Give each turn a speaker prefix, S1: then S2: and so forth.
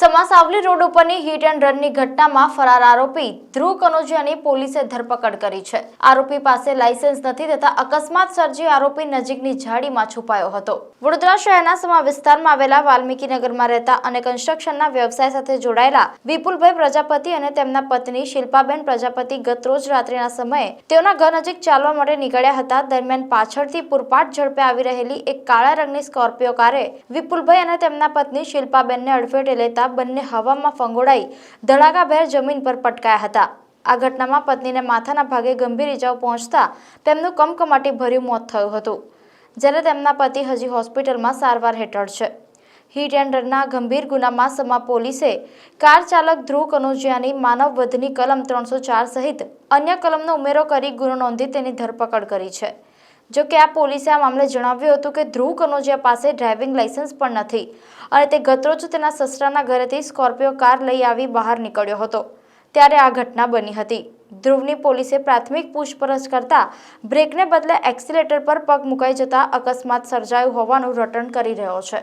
S1: વડોદરામાં સાવલી રોડ ઉપરની hit and રનની ઘટનામાં ફરાર આરોપી ધ્રુવ કનોજિયાની પોલીસે ધરપકડ કરી છે. આરોપી પાસે લાયસન્સ નથી તથા અકસ્માત સર્જી આરોપી નજીકની ઝાડીમાં છુપાયો હતો. વડોદરા શહેરના સમા વિસ્તારમાં આવેલા વાલ્મીકીનગરમાં રહેતા અને કન્સ્ટ્રક્શનના વ્યવસાય સાથે જોડાયેલા વિપુલભાઈ પ્રજાપતિ અને તેમના પત્ની શિલ્પાબેન પ્રજાપતિ ગત રોજ રાત્રિના સમયે તેઓના ઘર નજીક ચાલવા માટે નીકળ્યા હતા. દરમિયાન પાછળથી પૂરપાટ ઝડપે આવી રહેલી એક કાળા રંગની સ્કોર્પિયો કારે વિપુલભાઈ અને તેમના પત્ની શિલ્પાબેનને અડફેટે લેતા બંને હવામાં ફંગોળાઈ ધડાકાભેર જમીન પર પટકાયા હતા. આ ઘટનામાં પત્નીને માથાના ભાગે ગંભીર ઇજાઓ પહોંચતા તેમનું કમકમાટી ભર્યું મોત થયું હતું, જ્યારે તેમના પતિ હજી હોસ્પિટલમાં સારવાર હેઠળ છે. હિટ એન્ડ રનના ગંભીર ગુનામાં સમા પોલીસે કાર ચાલક ધ્રુવ કનોજિયાની માનવ વધની કલમ ત્રણસો ચાર સહિત અન્ય કલમનો ઉમેરો કરી ગુનો નોંધી તેની ધરપકડ કરી છે. જો કે આ પોલીસે આ મામલે જણાવ્યું હતું કે ધ્રુવ કનોજિયા પાસે ડ્રાઇવિંગ લાયસન્સ પણ નથી અને તે ગતરોજ તેના સસરાના ઘરેથી સ્કોર્પિયો કાર લઈ આવી બહાર નીકળ્યો હતો. ત્યારે આ ઘટના બની હતી. ધ્રુવની પોલીસે પ્રાથમિક પૂછપરછ કરતા બ્રેકને બદલે એક્સિલેટર પર પગ મુકાઈ જતા અકસ્માત સર્જાયું હોવાનું રટણ કરી રહ્યો છે.